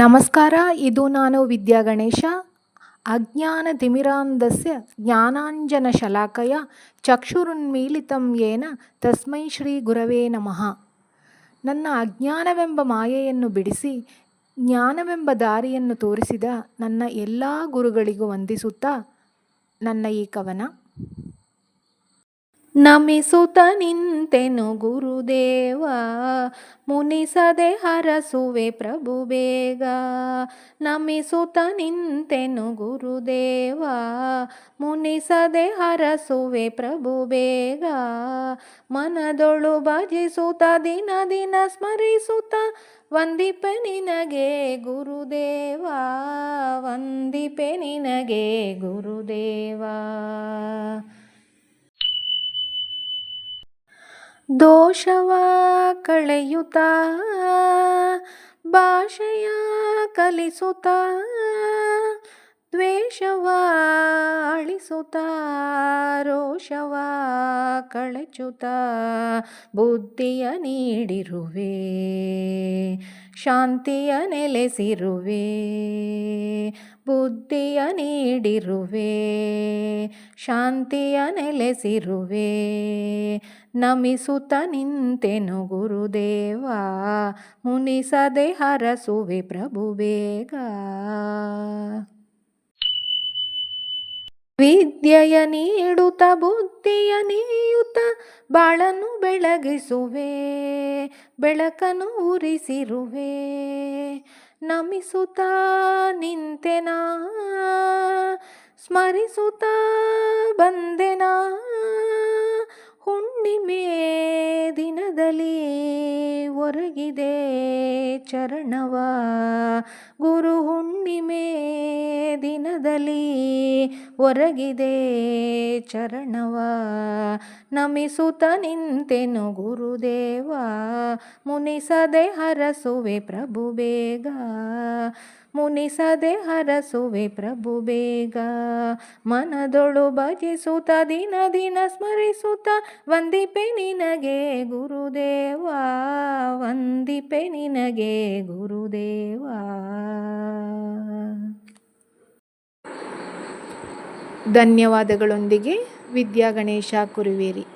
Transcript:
ನಮಸ್ಕಾರ, ಇದು ನಾನು ವಿದ್ಯಾ ಗಣೇಶ. ಅಜ್ಞಾನ ತಿಮಿರಾಂಧಸ್ಯ ಜ್ಞಾನಾಂಜನ ಶಲಾಕಯ ಚಕ್ಷುರುನ್ಮೀಲಿತಂ ಯೇನ ತಸ್ಮೈ ಶ್ರೀ ಗುರವೇ ನಮಃ. ನನ್ನ ಅಜ್ಞಾನವೆಂಬ ಮಾಯೆಯನ್ನು ಬಿಡಿಸಿ, ಜ್ಞಾನವೆಂಬ ದಾರಿಯನ್ನು ತೋರಿಸಿದ ನನ್ನ ಎಲ್ಲ ಗುರುಗಳಿಗೂ ವಂದಿಸುತ್ತಾ ನನ್ನ ಈ ಕವನ. ನಮಿಸುತ್ತ ನಿಂತೆನು ಗುರುದೇವ, ಮುನಿಸದೆ ಹರಸುವೆ ಪ್ರಭು ಬೇಗ. ನಮಿಸುತ್ತ ನಿಂತೆನು ಗುರುದೇವ, ಮುನಿಸದೆ ಹರಸುವೆ ಪ್ರಭು ಬೇಗ. ಮನದೊಳು ಭಜಿಸುತ್ತ, ದಿನ ದಿನ ಸ್ಮರಿಸುತ್ತ, ವಂದಿಪೆ ನಿನಗೆ ಗುರುದೇವ, ವಂದಿಪೆ ನಿನಗೆ ಗುರುದೇವ. ದೋಷವ ಕಳೆಯುತ್ತ? ಭಾಷೆಯ ಕಲಿಸುತ್ತ? ದ್ವೇಷವ ಅಳಿಸುತ್ತ? ರೋಷವ ಕಳಚುತ್ತ? ಬುದ್ಧಿಯ ನೀಡಿರುವೆ, ಶಾಂತಿಯ ನೆಲೆಸಿರುವೆ, ಬುದ್ಧಿಯ ನೀಡಿರುವೆ, ಶಾಂತಿಯ ನೆಲೆಸಿರುವೆ. ನಮಿಸುತ್ತ ನಿಂತೆನು ಗುರುದೇವ, ಮುನಿಸದೆ ಹರಸುವೆ ಪ್ರಭು ಬೇಗ. ವಿದ್ಯೆಯ ನೀಡುತ್ತ ಬುದ್ಧಿಯ ನೀಯುತ ಬಾಳನ್ನು ಬೆಳಗಿಸುವೆ, ಬೆಳಕನ್ನು ಉರಿಸಿರುವೆ. ನಮಿಸುತ್ತ ನಿಂತೆನಾ, ಸ್ಮರಿಸುತ್ತ ಬಂದೆನಾ ಒರಗಿದೆ ಚರಣವ ಗುರು ಹುಣ್ಣಿಮೆ ದಿನದಲ್ಲಿ ಒರಗಿದೆ ಚರಣವ. ನಮಿಸುತ್ತ ನಿಂತೆನು ಗುರುದೇವ, ಮುನಿಸದೆ ಹರಸುವೆ ಪ್ರಭು ಬೇಗ. ಮುನಿಸದೆ ಹರಸುವೆ ಪ್ರಭು ಬೇಗ. ಮನದೊಳು ಭಜಿಸುತ್ತ, ದಿನ ದಿನ ಸ್ಮರಿಸುತ್ತ, ವಂದಿಪೆ ನಿನಗೆ ಗುರುದೇವ, ವಂದಿಪೆ ನಿನಗೆ ಗುರುದೇವ. ಧನ್ಯವಾದಗಳೊಂದಿಗೆ ವಿದ್ಯಾ ಗಣೇಶ ಕುರುವೇರಿ.